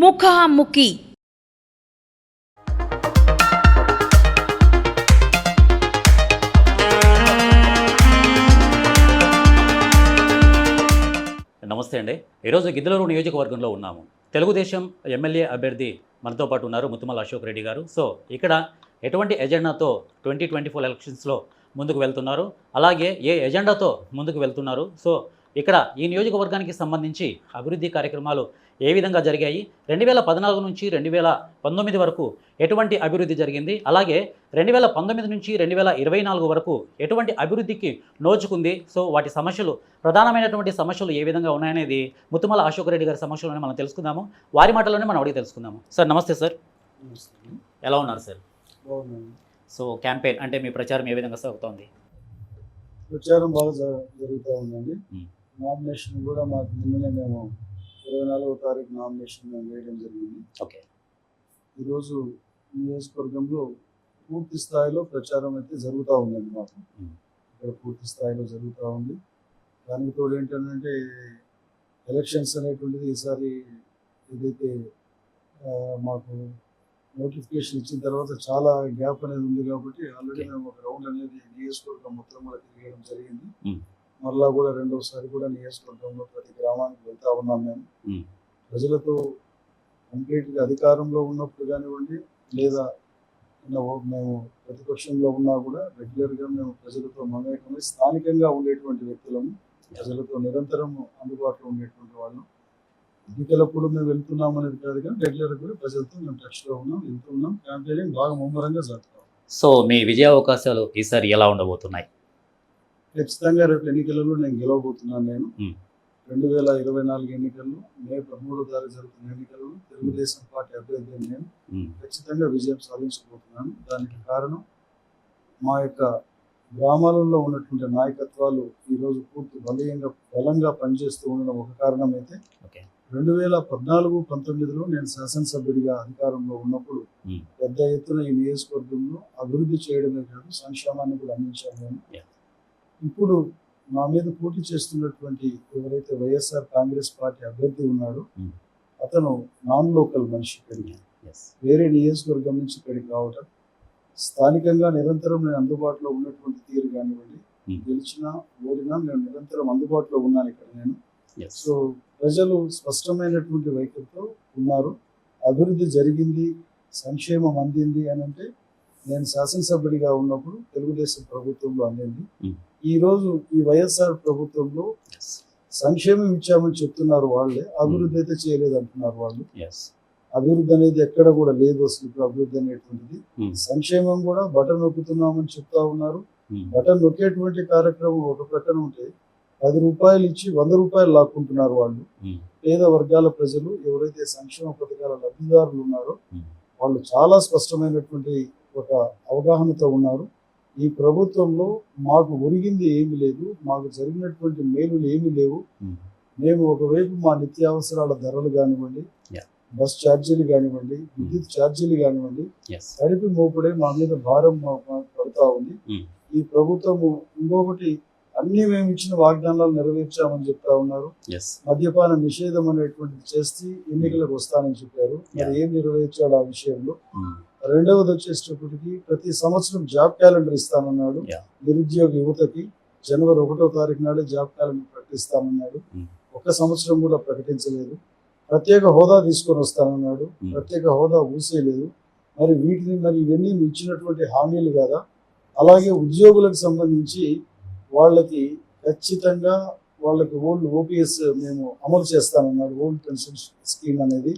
ముఖాముఖి. నమస్తే అండి. ఈరోజు గిద్దలూరు నియోజకవర్గంలో ఉన్నాము. తెలుగుదేశం ఎమ్మెల్యే అభ్యర్థి మనతో పాటు ఉన్నారు ముత్తుమల అశోక్ రెడ్డి గారు. సో ఇక్కడ ఎటువంటి ఎజెండాతో ట్వంటీ ట్వంటీ ఫోర్ ఎలక్షన్స్లో ముందుకు వెళ్తున్నారు? అలాగే ఏ ఎజెండాతో ముందుకు వెళ్తున్నారు? సో ఇక్కడ ఈ నియోజకవర్గానికి సంబంధించి అభివృద్ధి కార్యక్రమాలు ఏ విధంగా జరిగాయి? రెండు వేల పద్నాలుగు నుంచి రెండు వేల పంతొమ్మిది వరకు ఎటువంటి అభివృద్ధి జరిగింది? అలాగే రెండు వేల పంతొమ్మిది నుంచి రెండు వేల ఇరవై నాలుగు వరకు ఎటువంటి అభివృద్ధికి నోచుకుంది? సో వాటి సమస్యలు ప్రధానమైనటువంటి సమస్యలు ఏ విధంగా ఉన్నాయనేది ముత్తుమల అశోక్ రెడ్డి గారి సమస్యలోనే మనం తెలుసుకుందాము. వారి మాటలోనే మనం అడిగి తెలుసుకుందాము. సార్ నమస్తే సార్. ఎలా ఉన్నారు సార్? సో క్యాంపెయిన్ అంటే మీ ప్రచారం ఏ విధంగా సాగుతోంది? ప్రచారం బాగా జరుగుతూ ఉందండి. నామినేషన్ కూడా మాకు నిన్ననే మేము ఇరవై నాలుగో తారీఖు నామినేషన్ మేము వేయడం జరిగింది. ఓకే. ఈరోజు నియోజకవర్గంలో పూర్తి స్థాయిలో ప్రచారం అయితే జరుగుతూ ఉందండి మాకు. ఇక్కడ పూర్తి స్థాయిలో జరుగుతూ ఉంది. దానికి తోడు ఏంటంటే ఎలక్షన్స్ అనేటువంటిది ఈసారి ఏదైతే మాకు నోటిఫికేషన్ ఇచ్చిన తర్వాత చాలా గ్యాప్ అనేది ఉంది కాబట్టి ఆల్రెడీ మేము ఒక రౌండ్ అనేది నియోజకవర్గం మొత్తం కూడా తిరగడం జరిగింది. మరలా కూడా రెండోసారి కూడా నియోజకవర్గంలో ప్రతి గ్రామానికి వెళ్తా ఉన్నాం మేము. ప్రజలతో కంప్లీట్గా అధికారంలో ఉన్నప్పుడు కానివ్వండి లేదా మేము ప్రతిపక్షంలో ఉన్నా కూడా రెగ్యులర్గా మేము ప్రజలతో మమేకమై స్థానికంగా ఉండేటువంటి వ్యక్తులము ప్రజలతో నిరంతరం అందుబాటులో ఉండేటువంటి వాళ్ళం ఎన్నికలప్పుడు మేము వెళ్తున్నాం అనేది కాదు కానీ రెగ్యులర్ కూడా ప్రజలతో మేము టచ్లో ఉన్నాం వెళ్తున్నాం క్యాంపెయినింగ్ బాగా ముమ్మరంగా జరుపుతాం. సో మీ విజయ అవకాశాలు ఈసారి ఎలా ఉండబోతున్నాయి? ఖచ్చితంగా రేపు ఎన్నికలలో నేను గెలవబోతున్నాను నేను. రెండు వేల ఇరవై నాలుగు ఎన్నికల్లో మే పదమూడో తారీఖు జరుగుతున్న ఎన్నికల్లో తెలుగుదేశం పార్టీ అభ్యర్థి నేను. ఖచ్చితంగా విజయం సాధించబోతున్నాను దానికి కారణం మా యొక్క గ్రామాలలో ఉన్నటువంటి నాయకత్వాలు ఈరోజు పూర్తి బలీయంగా బలంగా పనిచేస్తూ ఉండడం ఒక కారణం అయితే రెండు వేల పద్నాలుగు పంతొమ్మిదిలో నేను శాసనసభ్యుడిగా అధికారంలో ఉన్నప్పుడు. పెద్ద ఎత్తున ఈ నియోజకవర్గంలో అభివృద్ధి చేయడమే కాదు సంక్షేమాన్ని కూడా అందించాను నేను. ఇప్పుడు నా మీద పోటీ చేస్తున్నటువంటి ఎవరైతే వైఎస్ఆర్ కాంగ్రెస్ పార్టీ అభ్యర్థి ఉన్నాడో మ్మ్. అతను నాన్ లోకల్ మనిషి ఇక్కడికి వేరే నియోజకవర్గం నుంచి ఇక్కడికి రావటం స్థానికంగా నిరంతరం నేను అందుబాటులో ఉన్నటువంటి తీరు కానివ్వండి Hmm. గెలిచినా ఓడినా నేను నిరంతరం అందుబాటులో ఉన్నాను ఇక్కడ నేను సో ప్రజలు స్పష్టమైనటువంటి వైఖరితో ఉన్నారు అభివృద్ధి జరిగింది సంక్షేమం అందింది అని అంటే నేను శాసనసభ్యుడిగా ఉన్నప్పుడు తెలుగుదేశం ప్రభుత్వంలో అందింది Hmm. ఈ రోజు ఈ వైఎస్ఆర్ ప్రభుత్వంలో సంక్షేమం ఇచ్చామని చెప్తున్నారు వాళ్ళే. అభివృద్ధి అయితే చేయలేదు అంటున్నారు వాళ్ళు అభివృద్ధి అనేది ఎక్కడ కూడా లేదు అసలు ఇప్పుడు అభివృద్ధి అనేటువంటిది. సంక్షేమం కూడా బటన్ నొక్కుతున్నామని చెప్తా ఉన్నారు. బటన్ నొక్కేటువంటి కార్యక్రమం ఒక ప్రక్కన ఉంటే పది రూపాయలు ఇచ్చి వంద రూపాయలు లాక్కుంటున్నారు వాళ్ళు. పేద వర్గాల ప్రజలు ఎవరైతే సంక్షేమ పథకాల లబ్ధిదారులు ఉన్నారో. వాళ్ళు చాలా స్పష్టమైనటువంటి ఒక అవగాహనతో ఉన్నారు. ఈ ప్రభుత్వంలో మాకు ఒరిగింది ఏమీ లేదు. మాకు జరిగినటువంటి మేలులు ఏమీ లేవు. మేము. ఒకవైపు మా నిత్యావసరాల ధరలు కానివ్వండి. బస్ ఛార్జీలు కానివ్వండి విద్యుత్ ఛార్జీలు కానివ్వండి తడిపి మోపుడే మా మీద భారం పడుతా ఉంది. ఈ ప్రభుత్వము ఇంకొకటి అన్ని మేము ఇచ్చిన వాగ్దానాలు నెరవేర్చామని చెప్తా ఉన్నారు. మద్యపాన నిషేధం అనేటువంటిది చేస్తే ఎన్నికలకు వస్తానని చెప్పారు. మరి ఏం నెరవేర్చాడు ఆ విషయంలో? రెండవది వచ్చేటప్పటికి ప్రతి సంవత్సరం జాబ్ క్యాలెండర్ ఇస్తానన్నాడు Yeah. నిరుద్యోగ యువతకి జనవరి ఒకటో తారీఖు నాడే జాబ్ క్యాలెండర్ ప్రకటిస్తానన్నాడు Hmm. ఒక సంవత్సరం కూడా ప్రకటించలేదు ప్రత్యేక హోదా తీసుకొని వస్తానన్నాడు Hmm. ప్రత్యేక హోదా ఊసేయలేదు మరి వీటిని మరి ఇవన్నీ ఇచ్చినటువంటి హామీలు కదా అలాగే ఉద్యోగులకు సంబంధించి వాళ్ళకి ఖచ్చితంగా వాళ్ళకి ఓల్డ్ ఓపీఎస్ మేము అమలు చేస్తానన్నాడు ఓల్డ్ పెన్షన్ స్కీమ్ అనేది.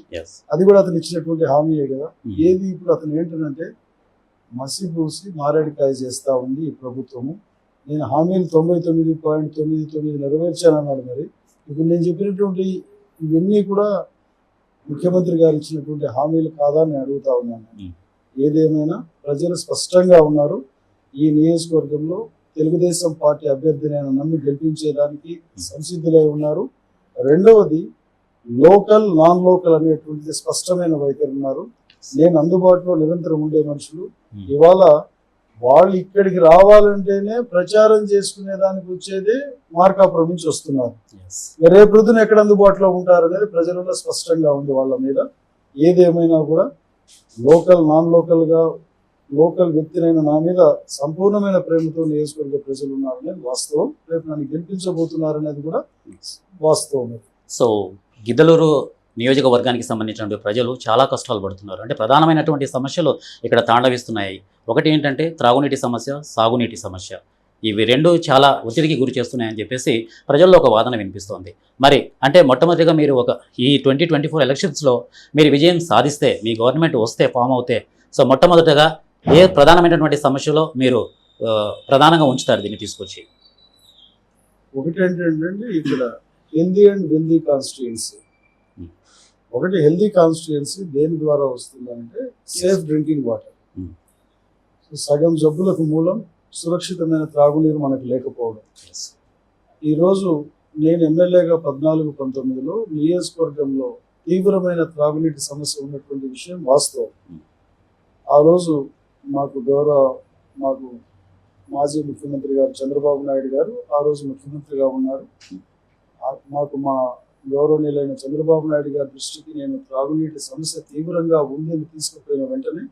అది కూడా అతను ఇచ్చినటువంటి హామీయే కదా? ఏది ఇప్పుడు అతను ఏంటంటే మసి పూసి మారేడుకాయ చేస్తా ఉంది ఈ ప్రభుత్వము. నేను హామీలు తొంభై తొమ్మిది పాయింట్ తొమ్మిది తొమ్మిది నెరవేర్చానన్నాడు మరి. ఇప్పుడు నేను చెప్పినటువంటి ఇవన్నీ కూడా ముఖ్యమంత్రి గారు ఇచ్చినటువంటి హామీలు కాదా అని అడుగుతా ఉన్నాను. Hmm. ఏదేమైనా ప్రజలు స్పష్టంగా ఉన్నారు. ఈ నియోజకవర్గంలో తెలుగుదేశం పార్టీ అభ్యర్థిని ఆయన నమ్మి గెలిపించేదానికి సంసిద్ధులై ఉన్నారు. రెండవది లోకల్ నాన్ లోకల్ అనేటువంటిది స్పష్టమైన వైఖరి ఉన్నారు. నేను అందుబాటులో నిరంతరం ఉండే మనుషులు. ఇవాళ వాళ్ళు ఇక్కడికి రావాలంటేనే ప్రచారం చేసుకునే దానికి వచ్చేదే మార్కాపురం నుంచి వస్తున్నారు. రేపు రోజున ఎక్కడ అందుబాటులో ఉంటారు అనేది ప్రజలలో స్పష్టంగా ఉంది వాళ్ళ మీద. ఏదేమైనా కూడా లోకల్ నాన్ లోకల్గా లోకల్ వ్యక్తినైన నా మీద సంపూర్ణమైన ప్రేమతో నియోజకవర్గ ప్రజలు ఉన్నారనే వాస్తవం రేపు నన్ను గెలిపించబోతున్నారనేది కూడా వాస్తవం సో గిద్దలూరు నియోజకవర్గానికి సంబంధించినటువంటి ప్రజలు చాలా కష్టాలు పడుతున్నారు. అంటే ప్రధానమైనటువంటి సమస్యలు ఇక్కడ తాండవిస్తున్నాయి. ఒకటి ఏంటంటే త్రాగునీటి సమస్య సాగునీటి సమస్య. ఇవి రెండు చాలా ఒత్తిడికి గురి చేస్తున్నాయని చెప్పేసి ప్రజల్లో ఒక వాదన వినిపిస్తోంది. మరి అంటే మొట్టమొదటిగా మీరు ఒక ఈ ట్వంటీ ట్వంటీ ఫోర్ ఎలక్షన్స్లో మీరు విజయం సాధిస్తే మీ గవర్నమెంట్ వస్తే ఫామ్ అవుతే సో మొట్టమొదటగా ఏ ప్రధానమైనటువంటి సమస్యలో మీరు ప్రధానంగా ఉంచుతారు దీన్ని తీసుకొచ్చి ఒకటి ఏంటంటే ఇక్కడ healthy and wealthy constituency Hmm. ఒకటి హెల్దీ కాన్స్టిట్యుయెన్సీ దేని ద్వారా వస్తుందంటే సేఫ్ డ్రింకింగ్ వాటర్. సగం జబ్బులకు మూలం సురక్షితమైన త్రాగునీరు మనకు లేకపోవడం ఈరోజు నేను ఎమ్మెల్యేగా పద్నాలుగు పంతొమ్మిదిలో నియోజకవర్గంలో తీవ్రమైన త్రాగునీటి సమస్య ఉన్నటువంటి విషయం వాస్తవం. ఆ రోజు మాకు గౌరవ మాకు మాజీ ముఖ్యమంత్రి గారు చంద్రబాబు నాయుడు గారు ఆ రోజు ముఖ్యమంత్రిగా ఉన్నారు మాకు మా గౌరవనీయులైన చంద్రబాబు నాయుడు గారి దృష్టికి నేను త్రాగునీటి సమస్య తీవ్రంగా ఉంది అని తీసుకుపోయిన వెంటనే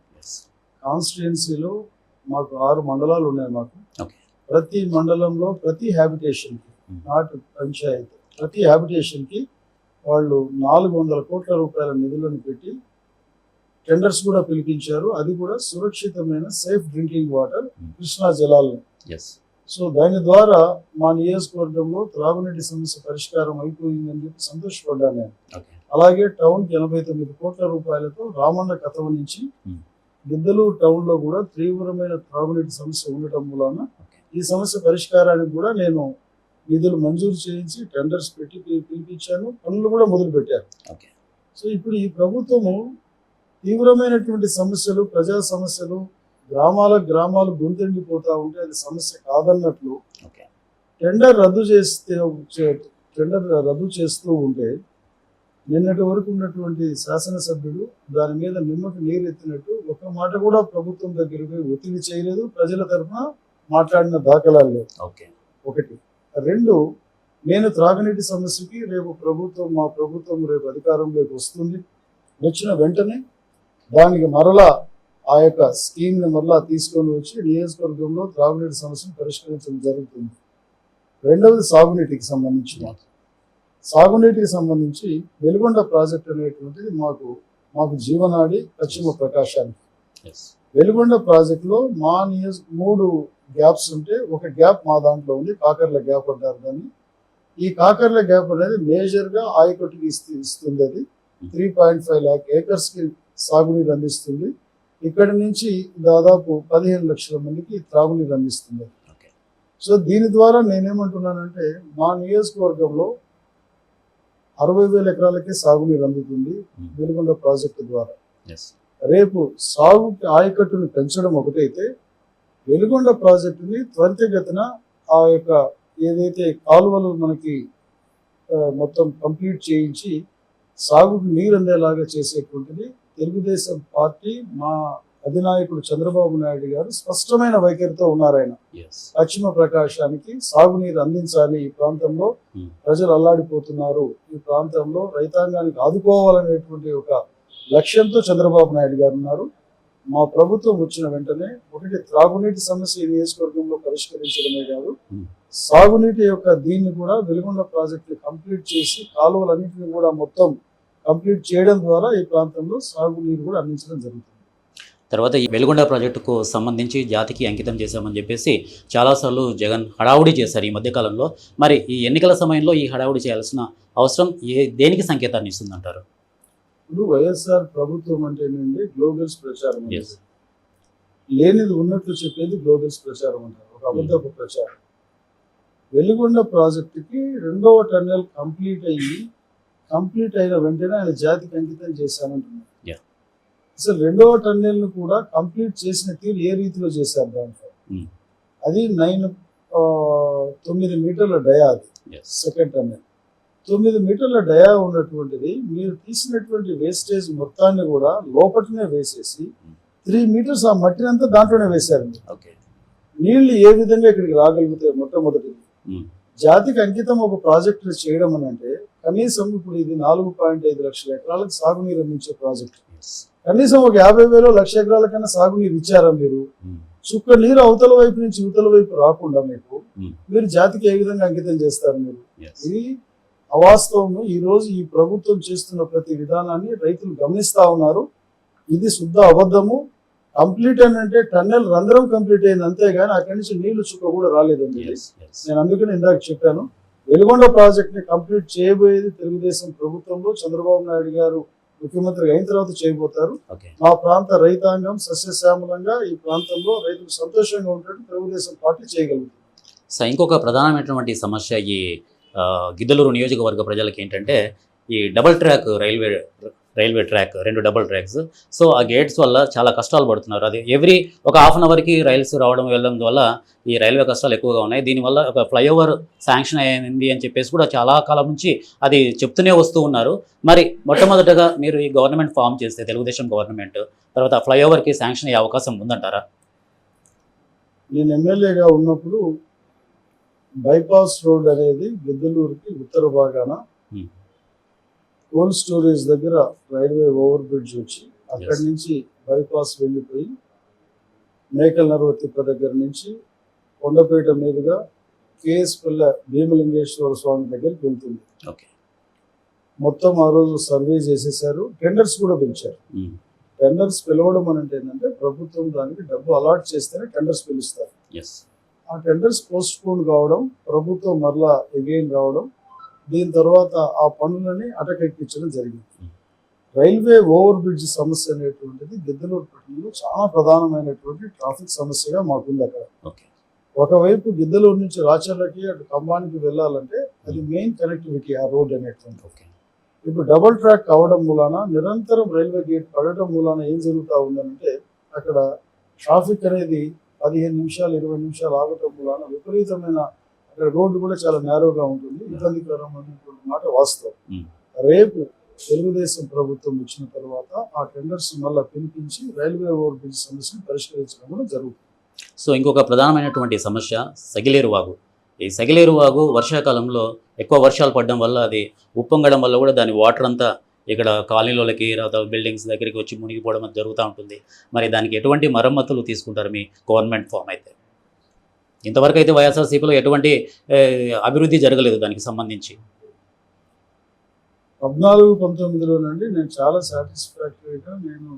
కాన్స్టిట్యుయెన్సీలో మాకు ఆరు మండలాలు ఉన్నాయి మాకు. ప్రతి మండలంలో ప్రతి హ్యాబిటేషన్కి Hmm. నాటు పంచాయతీ ప్రతి హ్యాబిటేషన్కి వాళ్ళు నాలుగు వందల కోట్ల రూపాయల నిధులను పెట్టి టెండర్స్ కూడా పిలిపించారు. అది కూడా సురక్షితమైన సేఫ్ డ్రింకింగ్ వాటర్. కృష్ణా జలాలను ఎస్ సో దాని ద్వారా మా నియోజకవర్గంలో త్రాగునీటి సమస్య పరిష్కారం అయిపోయిందని చెప్పి సంతోషపడ్డాను నేను. అలాగే టౌన్కి ఎనభై తొమ్మిది కోట్ల రూపాయలతో రామన్న కథవ నుంచి Hmm. గిద్దలూరు టౌన్లో కూడా తీవ్రమైన త్రాగునీటి సమస్య ఉండటం Okay. ఈ సమస్య పరిష్కారానికి కూడా నేను నిధులు మంజూరు చేయించి టెండర్స్ పెట్టి పిలిపించాను. పనులు కూడా మొదలు పెట్టారు సో ఇప్పుడు ఈ ప్రభుత్వము తీవ్రమైనటువంటి సమస్యలు ప్రజా సమస్యలు గ్రామాల గ్రామాలు గొంతెండిపోతా ఉంటే అది సమస్య కాదన్నట్లు టెండర్ రద్దు చేస్తే టెండర్ రద్దు చేస్తూ ఉంటే నిన్నటి వరకు ఉన్నటువంటి శాసనసభ్యుడు దాని మీద నిమ్మకు నీరు ఎత్తినట్టు ఒక మాట కూడా ప్రభుత్వం దగ్గరికి పోయి ఒత్తిడి చేయలేదు. ప్రజల తరఫున మాట్లాడిన దాఖలాలు లేవు. ఓకే. ఒకటి. రెండు నేను త్రాగునీటి సమస్యకి రేపు ప్రభుత్వం మా ప్రభుత్వం రేపు అధికారంలోకి వస్తుంది. వచ్చిన వెంటనే దానికి మరలా ఆ యొక్క స్కీమ్ని మరలా తీసుకొని వచ్చి నియోజకవర్గంలో త్రాగునీటి సమస్యను పరిష్కరించడం జరుగుతుంది. రెండవది సాగునీటికి సంబంధించిన సాగునీటికి సంబంధించి వెలుగొండ ప్రాజెక్ట్ అనేటువంటిది మాకు మాకు జీవనాడి పశ్చిమ ప్రకాశానికి. వెలుగొండ ప్రాజెక్టులో మా నియోజ మూడు గ్యాప్స్ ఉంటే ఒక గ్యాప్ మా దాంట్లో ఉంది కాకర్ల గ్యాప్ అంటారు దాన్ని. ఈ కాకర్ల గ్యాప్ అనేది మేజర్గా ఆయకట్టుకి ఇస్తు ఇస్తుంది అది త్రీ పాయింట్ ఫైవ్ ల్యాక్ ఏకర్స్కి సాగునీరు అందిస్తుంది. ఇక్కడి నుంచి దాదాపు పదిహేను లక్షల మందికి త్రాగునీరు అందిస్తుంది. సో దీని ద్వారా నేనేమంటున్నానంటే మా నియోజకవర్గంలో అరవై వేల ఎకరాలకే సాగునీరు అందుతుంది వెలుగొండ ప్రాజెక్టు ద్వారా. రేపు సాగు ఆయకట్టును పెంచడం ఒకటైతే వెలుగొండ ప్రాజెక్టుని త్వరితగతిన ఆ యొక్క ఏదైతే కాలువలు మనకి మొత్తం కంప్లీట్ చేయించి సాగుకు నీరు అందేలాగా చేసేటువంటిది తెలుగుదేశం పార్టీ మా అధినాయకుడు చంద్రబాబు నాయుడు గారు స్పష్టమైన వైఖరితో ఉన్నారు ఆయన ఎస్ పశ్చిమ ప్రకాశానికి సాగునీరు అందించాలి ఈ ప్రాంతంలో Hmm. ప్రజలు అల్లాడిపోతున్నారు ఈ ప్రాంతంలో రైతాంగానికి ఆదుకోవాలనేటువంటి ఒక లక్ష్యంతో చంద్రబాబు నాయుడు గారు ఉన్నారు మా ప్రభుత్వం వచ్చిన వెంటనే ఒకటి త్రాగునీటి సమస్య ఈ నియోజకవర్గంలో పరిష్కరించడమే కాదు Hmm. సాగునీటి యొక్క దీన్ని కూడా వెలుగొండ ప్రాజెక్టు కంప్లీట్ చేసి కాలువలన్నింటినీ కూడా మొత్తం కంప్లీట్ చేయడం ద్వారా ఈ ప్రాంతంలో సాగునీరు కూడా అందించడం జరుగుతుంది. తర్వాత ఈ వెలుగొండ ప్రాజెక్టుకు సంబంధించి జాతికి అంకితం చేశామని చెప్పేసి చాలాసార్లు జగన్ హడావుడి చేశారు ఈ మధ్యకాలంలో. మరి ఈ ఎన్నికల సమయంలో ఈ హడావుడి చేయాల్సిన అవసరం ఏ దేనికి సంకేతాన్ని ఇస్తుందంటారు? ఇప్పుడు వైఎస్ఆర్ ప్రభుత్వం అంటేనండి గ్లోబల్స్ ప్రచారం. లేనిది ఉన్నట్లు చెప్పేది గ్లోబల్స్ ప్రచారం అంటారు. ఒక అబద్ధపు ప్రచారం. వెలుగొండ ప్రాజెక్టుకి రెండవ టన్నెల్ కంప్లీట్ అయ్యి కంప్లీట్ అయిన వెంటనే ఆయన జాతికి అంకితం చేశానంటున్నారు. అసలు రెండవ టన్నెల్ను కూడా కంప్లీట్ చేసిన తీరు ఏ రీతిలో చేశారు దాంట్లో Hmm. అది నైన్ తొమ్మిది మీటర్ల డయా అది. Second tunnel. తొమ్మిది మీటర్ల డయా ఉన్నటువంటిది మీరు తీసినటువంటి వేస్టేజ్ మొత్తాన్ని కూడా లోపటనే వేసేసి త్రీ మీటర్స్ ఆ మట్టిని అంతా దాంట్లోనే వేశారు నీళ్ళు ఏ విధంగా ఇక్కడికి రాగలుగుతాయి మొట్టమొదటిది? Hmm. జాతికి అంకితం ఒక ప్రాజెక్టు చేయడం అని అంటే కనీసం ఇప్పుడు ఇది నాలుగు పాయింట్ ఐదు లక్షల ఎకరాలకు సాగునీరు అందించే ప్రాజెక్ట్. కనీసం ఒక యాభై వేలు లక్ష ఎకరాల కన్నా సాగునీరు ఇచ్చారా మీరు? చుక్క నీరు అవతల వైపు నుంచి ఇవతల వైపు రాకుండా మీకు మీరు జాతికి ఏ విధంగా అంకితం చేస్తారు మీరు. ఇది అవాస్తవం ఈ రోజు ఈ ప్రభుత్వం చేస్తున్న ప్రతి విధానాన్ని రైతులు గమనిస్తా ఉన్నారు. ఇది శుద్ధ అబద్ధము. కంప్లీట్ అని అంటే టన్నెల్ రంధ్రం కంప్లీట్ అయింది అంతేగాని అక్కడి నుంచి నీళ్ళు చుక్క కూడా రాలేదండి. నేను అందుకని ఇందాక చెప్పాను. వెలుగొండ ప్రాజెక్ట్ని కంప్లీట్ చేయబోయేది తెలుగుదేశం ప్రభుత్వంలో చంద్రబాబు నాయుడు గారు ముఖ్యమంత్రి అయిన తర్వాత చేయబోతారు. మా ప్రాంత రైతాంగం సస్యశ్యామలంగా ఈ ప్రాంతంలో రైతులు సంతోషంగా ఉండేట్టు తెలుగుదేశం పార్టీ చేయగలుగుతుంది సో ఇంకొక ప్రధానమైనటువంటి సమస్య ఈ గిద్దలూరు నియోజకవర్గ ప్రజలకి ఏంటంటే ఈ double track railway railway track రెండు డబుల్ ట్రాక్స్ సో ఆ గేట్స్ వల్ల చాలా కష్టాలు పడుతున్నారు. అది ఎవ్రీ ఒక హాఫ్ అన్ అవర్కి రైల్స్ రావడం వెళ్ళడం వల్ల ఈ రైల్వే కష్టాలు ఎక్కువగా ఉన్నాయి. దీనివల్ల ఒక ఫ్లైఓవర్ శాంక్షన్ అయింది అని చెప్పేసి కూడా చాలా కాలం నుంచి అది చెప్తూనే వస్తూ ఉన్నారు. మరి మొట్టమొదటగా మీరు ఈ గవర్నమెంట్ ఫామ్ చేస్తే తెలుగుదేశం గవర్నమెంట్ తర్వాత ఆ ఫ్లైఓవర్కి శాంక్షన్ అయ్యే అవకాశం ఉందంటారా? నేను ఎమ్మెల్యేగా ఉన్నప్పుడు బైపాస్ రోడ్ అనేది గిద్దలూరుకి ఉత్తర భాగాన Hmm. కోల్డ్ స్టోరేజ్ దగ్గర రైల్వే ఓవర్ బ్రిడ్జ్ వచ్చి అక్కడి. నుంచి బైపాస్ వెళ్ళిపోయి మేకలనర్వ తిప్ప దగ్గర నుంచి కొండపేట మీదుగా కేఎస్ పిల్ల భీమలింగేశ్వర స్వామి దగ్గరికి వెళ్తుంది. ఓకే. మొత్తం ఆ రోజు సర్వే చేసేసారు. టెండర్స్ కూడా పిలిచారు టెండర్స్ పిలవడం అని అంటే ఏంటంటే ప్రభుత్వం దానికి డబ్బు అలాట్ చేస్తేనే టెండర్స్ పిలుస్తారు. ఆ టెండర్స్ పోస్ట్ పోన్ కావడం ప్రభుత్వం మరలా ఎగైన్ రావడం దీని తర్వాత ఆ పనులని అటకెక్కించడం జరిగింది. రైల్వే ఓవర్ బ్రిడ్జ్ సమస్య అనేటువంటిది గిద్దలూరు పట్టణంలో చాలా ప్రధానమైనటువంటి ట్రాఫిక్ సమస్యగా మాకుంది అక్కడ. ఒకవైపు గిద్దలూరు నుంచి రాచర్లకి అటు ఖమ్మానికి వెళ్ళాలంటే అది మెయిన్ కనెక్టివిటీ ఆ రోడ్ అనేటువంటి ఓకే. ఇప్పుడు డబుల్ ట్రాక్ కావడం మూలాన నిరంతరం రైల్వే గేట్ పడటం మూలాన ఏం జరుగుతా ఉందంటే అక్కడ ట్రాఫిక్ అనేది పదిహేను నిమిషాలు ఇరవై నిమిషాలు ఆగటం మూలాన విపరీతమైన అక్కడ రోడ్డు కూడా చాలా నేరోగా ఉంటుంది. ఇబ్బందికరమైనటువంటి మాట వాస్తవం. రేపు తెలుగుదేశం ప్రభుత్వం వచ్చిన తర్వాత ఆ టెండర్స్ మళ్ళా పిలిపించి రైల్వే ఓవర్ బ్రిడ్జ్ సమస్యను పరిష్కరించడం కూడా జరుగుతుంది. సో ఇంకొక ప్రధానమైనటువంటి సమస్య సగిలేరు వాగు. ఈ సగిలేరు వాగు వర్షాకాలంలో ఎక్కువ వర్షాలు పడడం వల్ల అది ఉప్పొంగడం వల్ల కూడా దాని వాటర్ అంతా ఇక్కడ కాలనీలోకి బిల్డింగ్స్ దగ్గరికి వచ్చి మునిగిపోవడం జరుగుతూ ఉంటుంది. మరి దానికి ఎటువంటి మరమ్మతులు తీసుకుంటారు మీ గవర్నమెంట్ ఫామ్ అయితే? ఇంతవరకు అయితే వైఎస్ఆర్సీపీలో ఎటువంటి అభివృద్ధి జరగలేదు దానికి సంబంధించి. పద్నాలుగు పంతొమ్మిదిలో నుండి నేను చాలా సాటిస్ఫాక్టరీగా నేను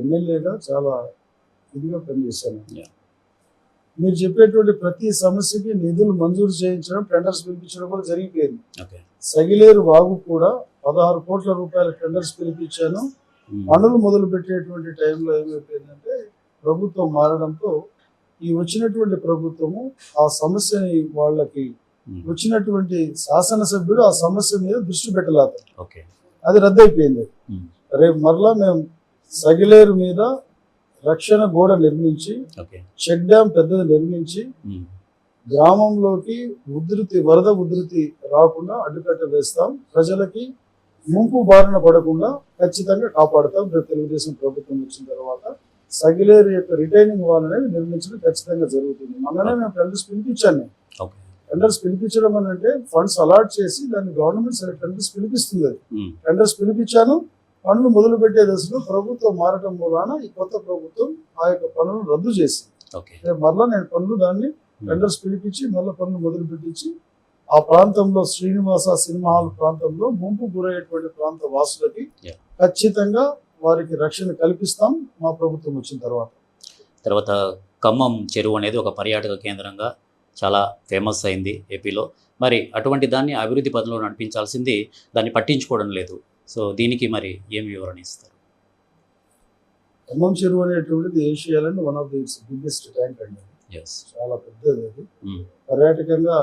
ఎమ్మెల్యేగా చాలా ఇదిగా పనిచేశాను. మీరు చెప్పేటువంటి ప్రతి సమస్యకి నిధులు మంజూరు చేయించడం టెండర్స్ పిలిపించడం కూడా జరిగిపోయింది. సగిలేరు వాగు కూడా పదహారు కోట్ల రూపాయల టెండర్స్ పిలిపించాను. పనులు మొదలు పెట్టేటువంటి టైంలో ఏమైపోయిందంటే ప్రభుత్వం మారడంతో ఈ వచ్చినటువంటి ప్రభుత్వము ఆ సమస్యని వాళ్ళకి వచ్చినటువంటి శాసనసభ్యుడు ఆ సమస్య మీద దృష్టి పెట్టలేదు ఓకే. అది రద్దయిపోయింది. రేపు మరలా మేము సగిలేరు మీద రక్షణ గోడ నిర్మించి చెక్ డ్యామ్ పెద్దది నిర్మించి గ్రామంలోకి ఉధృతి వరద ఉధృతి రాకుండా అడ్డుకట్ట వేస్తాం. ప్రజలకి ముంపు బారిన పడకుండా ఖచ్చితంగా కాపాడుతాం. రేపు తెలుగుదేశం ప్రభుత్వం వచ్చిన తర్వాత సగిలేరు యొక్క రిటైనింగ్ వాల్ అనేది నిర్మించడం ఖచ్చితంగా జరుగుతుంది. మొన్ననే మేము టెండర్స్ పిలిపించాను నేను. టెండర్స్ పిలిపించడం అని అంటే ఫండ్స్ అలాట్ చేసి దాన్ని గవర్నమెంట్ సరే టెండర్స్ పిలిపిస్తుంది టెండర్స్ పిలిపించాను. పనులు మొదలు పెట్టే దశలో ప్రభుత్వం మారటం మూలాన ఈ కొత్త ప్రభుత్వం ఆ యొక్క పనులను రద్దు చేసింది. మరలా నేను పనులు దాన్ని టెండర్స్ పిలిపించి మళ్ళీ పనులు మొదలు పెట్టించి ఆ ప్రాంతంలో శ్రీనివాస సినిమా హాల్ ప్రాంతంలో ముంపు గురయ్యేటువంటి ప్రాంత వాసులకి. ఖచ్చితంగా వారికి రక్షణ కల్పిస్తాం. మా ప్రభుత్వం వచ్చిన తర్వాత. తర్వాత ఖమ్మం చెరువు అనేది ఒక పర్యాటక కేంద్రంగా చాలా ఫేమస్ అయింది ఏపీలో. మరి అటువంటి దాన్ని అభివృద్ధి పదంలో నడిపించాల్సింది దాన్ని పట్టించుకోవడం లేదు. సో దీనికి మరి ఏం వివరణ ఇస్తారు? ఖమ్మం చెరువు అనేటువంటిది ఏషియాలోని one of the biggest tank అండి. ఎస్ చాలా పెద్దది అది. పర్యాటకంగా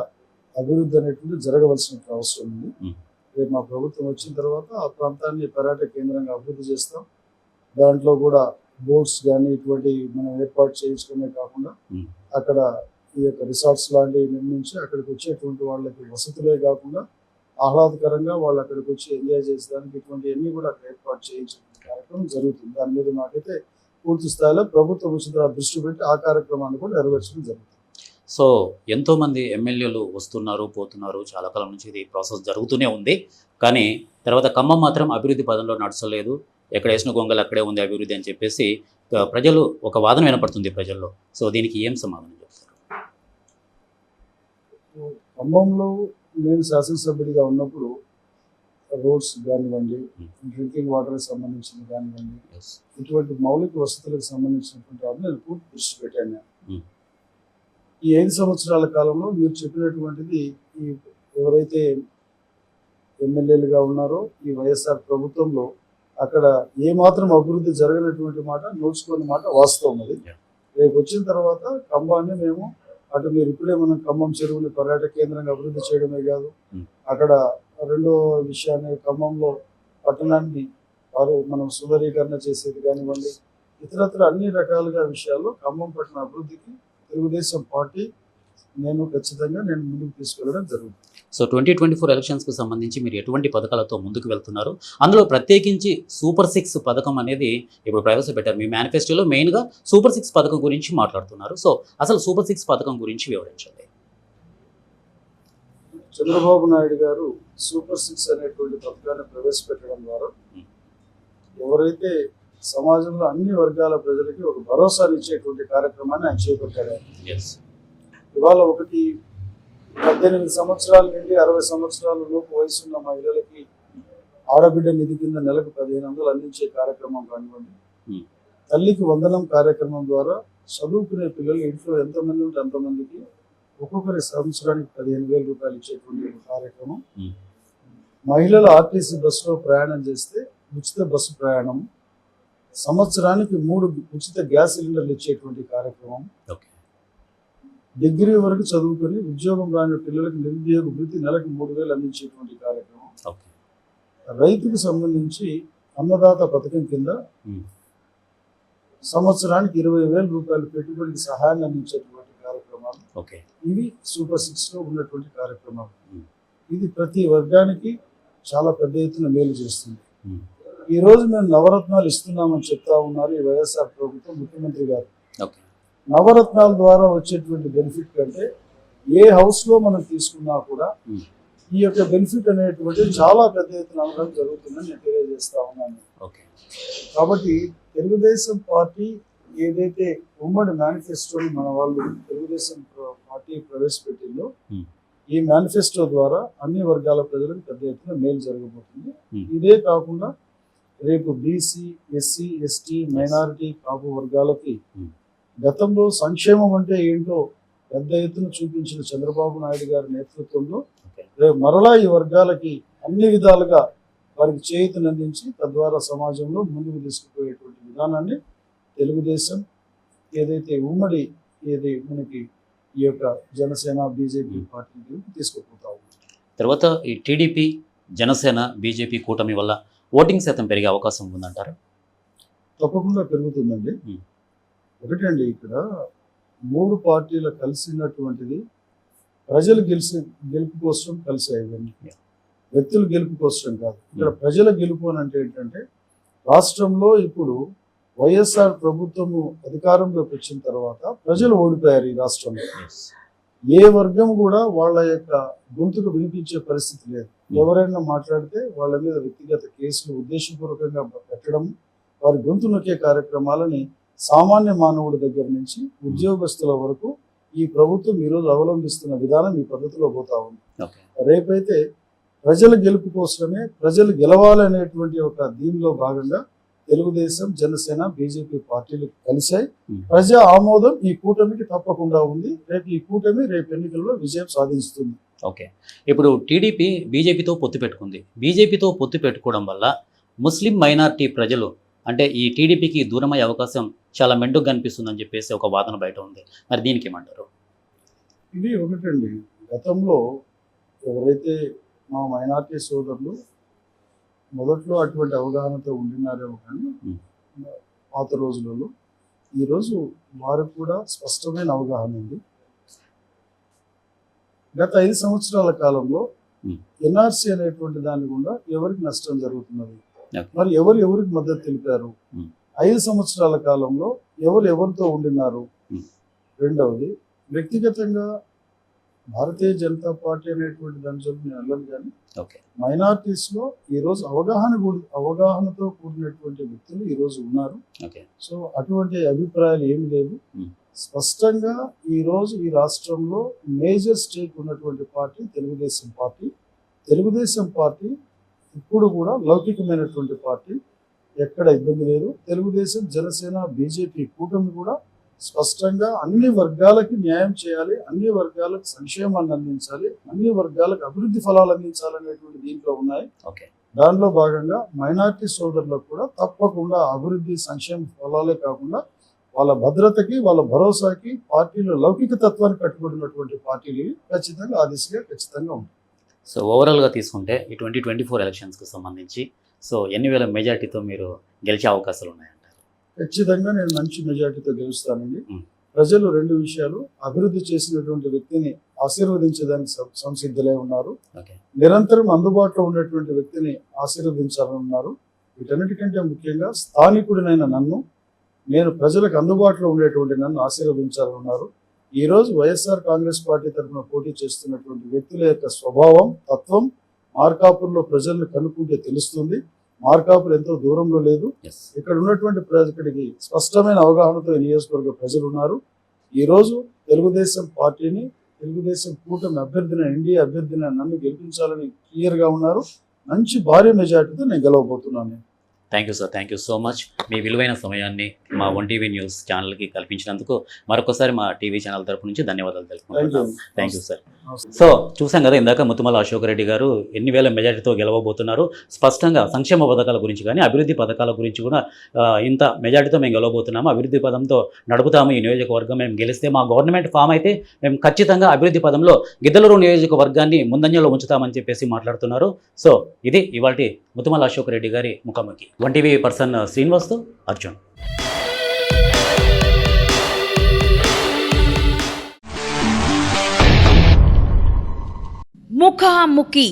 అభివృద్ధి అనేటువంటి జరగవలసిన అవసరం ఉంది. Mm. రేపు మా ప్రభుత్వం వచ్చిన తర్వాత ఆ ప్రాంతాన్ని పర్యాటక కేంద్రంగా అభివృద్ధి చేస్తాం. దాంట్లో కూడా బోట్స్ కానీ ఇటువంటి మనం ఏర్పాటు చేయించడమే కాకుండా. అక్కడ ఈ యొక్క రిసార్ట్స్ లాంటివి నిర్మించి అక్కడికి వచ్చేటువంటి వాళ్ళకి వసతులే కాకుండా ఆహ్లాదకరంగా వాళ్ళు అక్కడికి వచ్చి ఎంజాయ్ చేసేదానికి ఇటువంటివన్నీ కూడా అక్కడ ఏర్పాటు చేయించడం కార్యక్రమం జరుగుతుంది. దాని మీద మాకైతే పూర్తి స్థాయిలో ప్రభుత్వం దృష్టి పెట్టి ఆ కార్యక్రమాన్ని కూడా నెరవేర్చడం జరుగుతుంది. సో ఎంతోమంది ఎమ్మెల్యేలు వస్తున్నారు పోతున్నారు చాలా కాలం నుంచి ఇది ప్రాసెస్ జరుగుతూనే ఉంది కానీ తర్వాత ఖమ్మం మాత్రం అభివృద్ధి పదంలో నడచలేదు ఎక్కడ వేసిన గొంగలు అక్కడే ఉంది అభివృద్ధి అని చెప్పేసి ప్రజలు ఒక వాదన వినపడుతుంది ప్రజల్లో సో దీనికి ఏం సమాధానం చెప్తారు ఖమ్మంలో నేను శాసనసభ్యుడిగా ఉన్నప్పుడు రోడ్స్ కానివ్వండి Hmm. డ్రింకింగ్ వాటర్ సంబంధించిన కానివ్వండి. ఇటువంటి మౌలిక వసతులకు సంబంధించినటువంటి వాటిని నేను పూర్తి దృష్టి పెట్టాను. Hmm. ఈ ఐదు సంవత్సరాల కాలంలో మీరు చెప్పినటువంటిది ఈ ఎవరైతే ఎమ్మెల్యేలుగా ఉన్నారో ఈ వైఎస్ఆర్ ప్రభుత్వంలో అక్కడ ఏ మాత్రం అభివృద్ధి జరగనటువంటి మాట నోచుకున్న మాట వాస్తవం అది. రేపు వచ్చిన తర్వాత ఖమ్మాన్ని మేము అటు మీరు ఇప్పుడే మనం ఖమ్మం చెరువుని పర్యాటక కేంద్రంగా అభివృద్ధి చేయడమే కాదు Hmm. అక్కడ రెండో విషయాన్ని ఖమ్మంలో పట్టణాన్ని వారు మనం సుందరీకరణ చేసేది కానివ్వండి ఇతరత్ర అన్ని రకాలుగా విషయాల్లో ఖమ్మం పట్టణ అభివృద్ధికి తెలుగుదేశం పార్టీ నేను ఖచ్చితంగా నేను ముందుకు తీసుకెళ్ళడం జరుగుతుంది. సో ట్వంటీ ట్వంటీ ఫోర్ ఎలక్షన్స్కి సంబంధించి మీరు ఎటువంటి పథకాలతో ముందుకు వెళ్తున్నారు? అందులో ప్రత్యేకించి సూపర్ సిక్స్ పథకం అనేది ఇప్పుడు ప్రవేశపెట్టారు. మీ మేనిఫెస్టోలో మెయిన్గా సూపర్ సిక్స్ పథకం గురించి మాట్లాడుతున్నారు. సో అసలు సూపర్ సిక్స్ పథకం గురించి వివరించండి. చంద్రబాబు నాయుడు గారు సూపర్ సిక్స్ అనేటువంటి పథకాన్ని ప్రవేశపెట్టడం ద్వారా. ఎవరైతే సమాజంలో అన్ని వర్గాల ప్రజలకి ఒక భరోసాని ఇచ్చేటువంటి కార్యక్రమాన్ని ఆయన చేపట్టారు. ఇవాళ ఒకటి పద్దెనిమిది సంవత్సరాల నుండి అరవై సంవత్సరాల లోపు వయసు ఉన్న మహిళలకి ఆడబిడ్డ నిధి కింద నెలకు పదిహేను వందలు అందించే కార్యక్రమం కానివ్వండి. Hmm. తల్లికి వందనం కార్యక్రమం ద్వారా చదువుకునే పిల్లలు ఇంట్లో ఎంతమంది ఉంటే అంతమందికి ఒక్కొక్కరి సంవత్సరానికి పదిహేను వేల రూపాయలు ఇచ్చేటువంటి ఒక కార్యక్రమం. Hmm. మహిళలు ఆర్టీసీ బస్సులో ప్రయాణం చేస్తే ఉచిత బస్సు ప్రయాణం. సంవత్సరానికి మూడు ఉచిత గ్యాస్ సిలిండర్లు ఇచ్చేటువంటి కార్యక్రమం. ఓకే. డిగ్రీ వరకు చదువుకొని ఉద్యోగం రాని పిల్లలకు నిరుద్యోగ వృత్తి నెలకు మూడు వేలు అందించేటువంటి కార్యక్రమం. ఓకే. రైతుకు సంబంధించి అన్నదాత పథకం కింద. సంవత్సరానికి ఇరవై వేల రూపాయలు పెట్టుబడికి సహాయాన్ని అందించేటువంటి కార్యక్రమాలు. ఓకే. ఇవి సూపర్ సిక్స్లో ఉన్నటువంటి కార్యక్రమాలు. ఇది ప్రతి వర్గానికి చాలా పెద్ద ఎత్తున మేలు చేస్తుంది. ఈ రోజు మేము నవరత్నాలు ఇస్తున్నామని చెప్తా ఉన్నారు ఈ వైఎస్ఆర్ ప్రభుత్వం ముఖ్యమంత్రి గారు నవరత్నాల ద్వారా వచ్చేటువంటి బెనిఫిట్ కంటే ఏ హౌస్లో మనం తీసుకున్నా కూడా. ఈ యొక్క బెనిఫిట్ అనేటువంటిది చాలా పెద్ద ఎత్తున అమలు జరుగుతుందని నేను తెలియజేస్తా ఉన్నాను కాబట్టి తెలుగుదేశం పార్టీ ఏదైతే ఉమ్మడి మేనిఫెస్టోని మన వాళ్ళు తెలుగుదేశం ప్ర- పార్టీ ప్రవేశపెట్టిందో. ఈ మేనిఫెస్టో ద్వారా అన్ని వర్గాల ప్రజలకు పెద్ద ఎత్తున మేలు జరగబోతుంది. ఇదే కాకుండా రేపు BC SC ST minority Kapu వర్గాలకి. గతంలో సంక్షేమం అంటే ఏంటో పెద్ద ఎత్తున చూపించిన చంద్రబాబు నాయుడు గారి నేతృత్వంలో రేపు మరలా ఈ వర్గాలకి అన్ని విధాలుగా వారికి చేయూతనందించి తద్వారా సమాజంలో ముందుకు తీసుకుపోయేటువంటి విధానాన్ని తెలుగుదేశం ఏదైతే ఉమ్మడి ఏది మనకి ఈ యొక్క జనసేన బీజేపీ పార్టీ తీసుకుపోతా ఉంది. తర్వాత ఈ టీడీపీ జనసేన బీజేపీ కూటమి వల్ల ఓటింగ్ శాతం పెరిగే అవకాశం ఉందంటారా? తప్పకుండా పెరుగుతుందండి. ఒకటండి ఇక్కడ మూడు పార్టీలు కలిసినటువంటిది ప్రజలు గెలిచి గెలుపు కోసం Yeah. వ్యక్తుల గెలుపు కోసం కాదు. ఇక్కడ. ప్రజల గెలుపు అని అంటే ఏంటంటే రాష్ట్రంలో ఇప్పుడు వైఎస్ఆర్ ప్రభుత్వము అధికారంలోకి వచ్చిన తర్వాత ప్రజలు ఓడిపోయారు ఈ రాష్ట్రంలో. ఏ వర్గం కూడా వాళ్ళ యొక్క గొంతుకు వినిపించే పరిస్థితి లేదు. ఎవరైనా మాట్లాడితే వాళ్ళ మీద వ్యక్తిగత కేసులు ఉద్దేశపూర్వకంగా పెట్టడం వారి గొంతు నొక్కే కార్యక్రమాలని సామాన్య మానవుడి దగ్గర నుంచి ఉద్యోగస్తుల వరకు ఈ ప్రభుత్వం ఈరోజు అవలంబిస్తున్న విధానం ఈ పద్ధతిలో పోతా ఉంది. రేపైతే ప్రజల గెలుపు కోసమే ప్రజలు గెలవాలనేటువంటి ఒక దీనిలో భాగంగా తెలుగుదేశం జనసేన బీజేపీ పార్టీలు కలిశాయి. Hmm. ప్రజా ఆమోదం ఈ కూటమికి తప్పకుండా ఉంది. రేపు ఈ కూటమి రేపు ఎన్నికల్లో విజయం సాధిస్తుంది ఓకే. ఇప్పుడు టీడీపీ బీజేపీతో పొత్తు పెట్టుకుంది. బీజేపీతో పొత్తు పెట్టుకోవడం వల్ల ముస్లిం మైనారిటీ ప్రజలు అంటే ఈ టీడీపీకి దూరమయ్యే అవకాశం చాలా మెండుగా కనిపిస్తుందని చెప్పేసి ఒక వాదన బయట ఉంది. మరి దీనికి ఏమంటారు? ఇది ఒకటండి. గతంలో ఎవరైతే మా మైనార్టీ సోదరులు మొదట్లో అటువంటి అవగాహనతో ఉండినారేమో కానీ. పాత రోజులలో ఈరోజు వారికి కూడా స్పష్టమైన అవగాహన ఉంది. గత ఐదు సంవత్సరాల కాలంలో. ఎన్ఆర్సి అనేటువంటి దాని గుండా ఎవరికి నష్టం జరుగుతున్నది. మరి ఎవరు ఎవరికి మద్దతు తెలిపారు. ఐదు సంవత్సరాల కాలంలో ఎవరు ఎవరితో ఉండినారు. రెండవది వ్యక్తిగతంగా భారతీయ జనతా పార్టీ అనేటువంటి దాని జోలికి నేను వెళ్ళను కానీ ఓకే మైనారిటీస్లో ఈ రోజు అవగాహన అవగాహనతో కూడినటువంటి వ్యక్తులు ఈ రోజు ఉన్నారు సో అటువంటి అభిప్రాయాలు ఏమి లేదు. స్పష్టంగా ఈ రోజు ఈ రాష్ట్రంలో మేజర్ స్టేక్ ఉన్నటువంటి party Telugu Desam party. Telugu Desam party ఇప్పుడు కూడా లౌకికమైనటువంటి పార్టీ. ఎక్కడ ఇబ్బంది లేదు. తెలుగుదేశం జనసేన బీజేపీ కూటమి కూడా స్పష్టంగా అన్ని వర్గాలకి న్యాయం చేయాలి అన్ని వర్గాలకు సంక్షేమాన్ని అందించాలి అన్ని వర్గాలకు అభివృద్ధి ఫలాలు అందించాలనేటువంటి దీంట్లో ఉన్నాయి. దానిలో భాగంగా మైనారిటీ సోదరులకు కూడా తప్పకుండా అభివృద్ధి సంక్షేమ ఫలాలే కాకుండా వాళ్ళ భద్రతకి వాళ్ళ భరోసాకి పార్టీలో లౌకిక తత్వానికి కట్టుబడినటువంటి పార్టీలు. ఖచ్చితంగా ఆ దిశగా ఖచ్చితంగా ఉంటాయి. సో ఓవరాల్గా తీసుకుంటే ఈ ట్వంటీ ట్వంటీ ఫోర్ ఎలక్షన్స్కి సంబంధించి సో ఎన్ని వేల మెజార్టీతో మీరు గెలిచే అవకాశాలు ఉన్నాయంటారు? ఖచ్చితంగా నేను మంచి మెజార్టీతో గెలుస్తానండి. ప్రజలు రెండు విషయాలు అభివృద్ధి చేసినటువంటి వ్యక్తిని ఆశీర్వదించడానికి సంసిద్ధులై ఉన్నారు. ఓకే. నిరంతరం అందుబాటులో ఉన్నటువంటి వ్యక్తిని ఆశీర్వదించాలని ఉన్నారు. వీటన్నిటికంటే ముఖ్యంగా స్థానికుడినైన నన్ను నేను ప్రజలకు అందుబాటులో ఉండేటువంటి నన్ను ఆశీర్వదించాలని ఉన్నారు. ఈ రోజు వైఎస్ఆర్ కాంగ్రెస్ పార్టీ తరఫున పోటీ చేస్తున్నటువంటి వ్యక్తుల యొక్క స్వభావం తత్వం మార్కాపురంలో ప్రజలను కనుక్కుంటే తెలుస్తుంది. మార్కాపురం ఎంతో దూరంలో లేదు. ఇక్కడ ఉన్నటువంటి ప్రజలకి స్పష్టమైన అవగాహనతో నియోజకవర్గ ప్రజలు ఉన్నారు. ఈ రోజు తెలుగుదేశం పార్టీని తెలుగుదేశం కూటమి అభ్యర్థిన ఎన్డీఏ అభ్యర్థిన నన్ను గెలిపించాలని క్లియర్గా ఉన్నారు. మంచి భారీ మెజార్టీతో నేను గెలవబోతున్నాను. Thank you sir thank you so much మీ విలువైన సమయాన్ని మా వన్ టీవీ న్యూస్ ఛానల్కి కల్పించినందుకు మరొకసారి మా టీవీ ఛానల్ తరపు నుంచి ధన్యవాదాలు తెలుపుకుంటున్నాను థ్యాంక్ యూ సార్ సో చూసాం కదా ఇందాక ముత్తుమల అశోక్ రెడ్డి గారు ఎన్ని వేల మెజారిటీతో గెలవబోతున్నారు. స్పష్టంగా సంక్షేమ పథకాల గురించి కానీ అభివృద్ధి పథకాల గురించి కూడా ఇంత మెజారిటీతో మేము గెలవబోతున్నాము. అభివృద్ధి పదంతో నడుపుతాము. ఈ నియోజకవర్గం మేము గెలిస్తే మా గవర్నమెంట్ ఫామ్ అయితే మేము ఖచ్చితంగా అభివృద్ధి పదంలో గిద్దలూరు నియోజకవర్గాన్ని ముందంజలో ఉంచుతామని చెప్పేసి మాట్లాడుతున్నారు. సో ఇది ఇవాళ ముత్తుమల అశోక్ రెడ్డి గారి ముఖాముఖి. వన్ టీవీ పర్సన్ శ్రీనివాస్తో అర్జున్. ముఖాముఖి